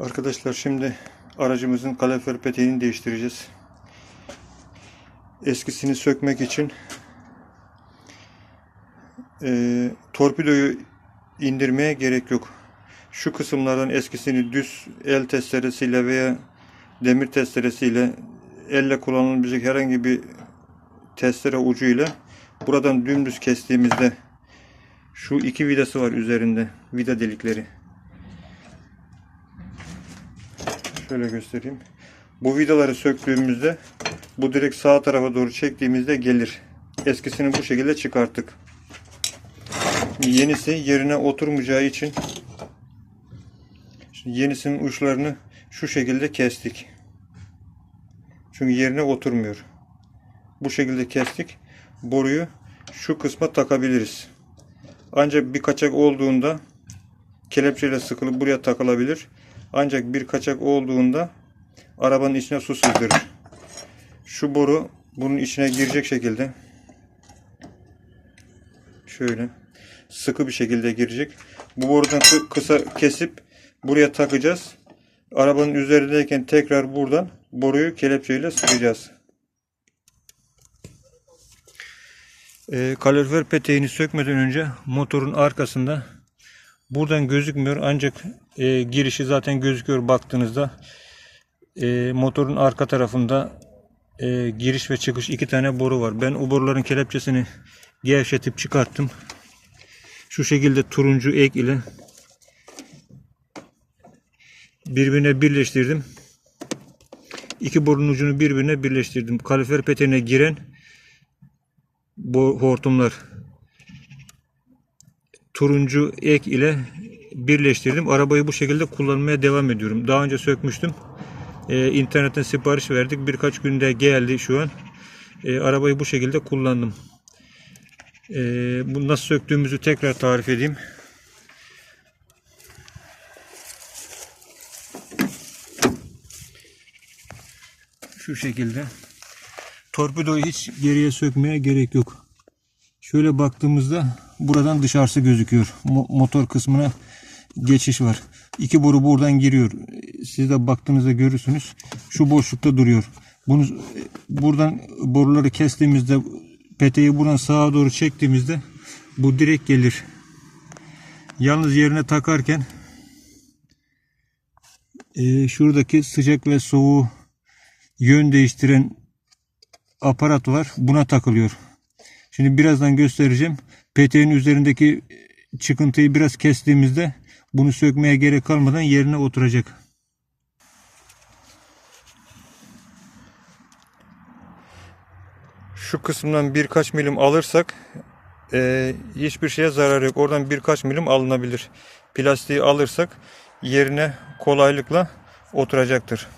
Arkadaşlar şimdi aracımızın kalorifer peteğini değiştireceğiz. Eskisini sökmek için eee, torpidoyu indirmeye gerek yok. Şu kısımlardan eskisini düz el testeresiyle veya demir testeresiyle elle kullanılabilecek herhangi bir testere ucuyla buradan dümdüz kestiğimizde şu iki vidası var üzerinde vida delikleri. Şöyle göstereyim. Bu vidaları söktüğümüzde bu direkt sağ tarafa doğru çektiğimizde gelir. Eskisini bu şekilde çıkarttık. Yenisi yerine oturmayacağı için yenisinin uçlarını şu şekilde kestik. Çünkü yerine oturmuyor. Bu şekilde kestik. Boruyu şu kısma takabiliriz. Ancak bir kaçak olduğunda kelepçeyle sıkılıp buraya takılabilir. Ancak bir kaçak olduğunda arabanın içine su sızdırır. Şu boru bunun içine girecek şekilde şöyle sıkı bir şekilde girecek. Bu borudan kı- kısa kesip buraya takacağız. Arabanın üzerindeyken tekrar buradan boruyu kelepçeyle sıkacağız. E, kalorifer peteğini sökmeden önce motorun arkasında buradan gözükmüyor ancak e, girişi zaten gözüküyor baktığınızda E, motorun arka tarafında e, giriş ve çıkış iki tane boru var. Ben o boruların kelepçesini gevşetip çıkarttım. Şu şekilde turuncu ek ile birbirine birleştirdim. İki borunun ucunu birbirine birleştirdim. Kalifer peteğine giren bu hortumlar turuncu ek ile birleştirdim. Arabayı bu şekilde kullanmaya devam ediyorum. Daha önce sökmüştüm. Ee, internetten sipariş verdik. Birkaç günde geldi şu an. Ee, arabayı bu şekilde kullandım. Ee, bu nasıl söktüğümüzü tekrar tarif edeyim. Şu şekilde. Torpidoyu hiç geriye sökmeye gerek yok. Şöyle baktığımızda buradan dışarısı gözüküyor. Mo- motor kısmına geçiş var. İki boru buradan giriyor. Siz de baktığınızda görürsünüz. Şu boşlukta duruyor. Bunu buradan boruları kestiğimizde peteği buradan sağa doğru çektiğimizde bu direkt gelir. Yalnız yerine takarken e, şuradaki sıcak ve soğuğu yön değiştiren aparat var. Buna takılıyor. Şimdi birazdan göstereceğim. Peteğin üzerindeki çıkıntıyı biraz kestiğimizde bunu sökmeye gerek kalmadan yerine oturacak. Şu kısımdan birkaç milim alırsak e, hiçbir şeye zarar yok. Oradan birkaç milim alınabilir. Plastiği alırsak yerine kolaylıkla oturacaktır.